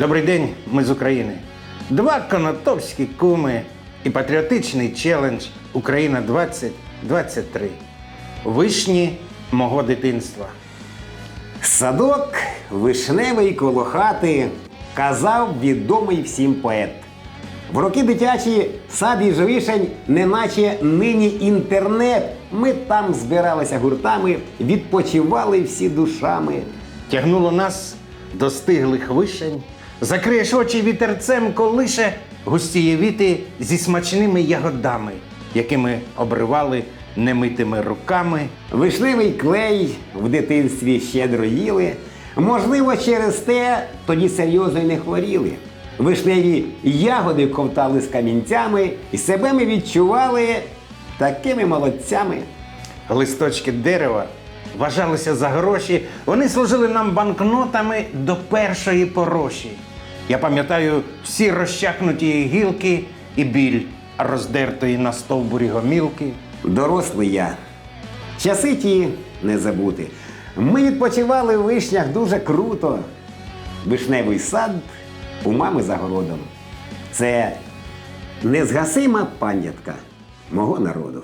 Добрий день, ми з України. Два конотопські куми і патріотичний челендж Україна 2023. Вишні мого дитинства. Садок вишневий коло хати, казав відомий всім поет. В роки дитячі сад із вишень, неначе нині інтернет. Ми там збиралися гуртами, відпочивали всі душами. Тягнуло нас до стиглих вишень, закриєш очі вітерцем, колише густіє віти зі смачними ягодами, якими обривали немитими руками. Вишневий клей в дитинстві щедро їли. Можливо, через те тоді серйозно й не хворіли. Вишневі ягоди ковтали з камінцями, і себе ми відчували такими молодцями. Листочки дерева вважалися за гроші, вони служили нам банкнотами до першої пороші. Я пам'ятаю всі розчахнуті гілки і біль роздертої на стовбурі гомілки. Дорослий я. Часи ті не забути. Ми відпочивали в вишнях дуже круто. Вишневий сад у мами за. Це незгасима пам'ятка мого народу.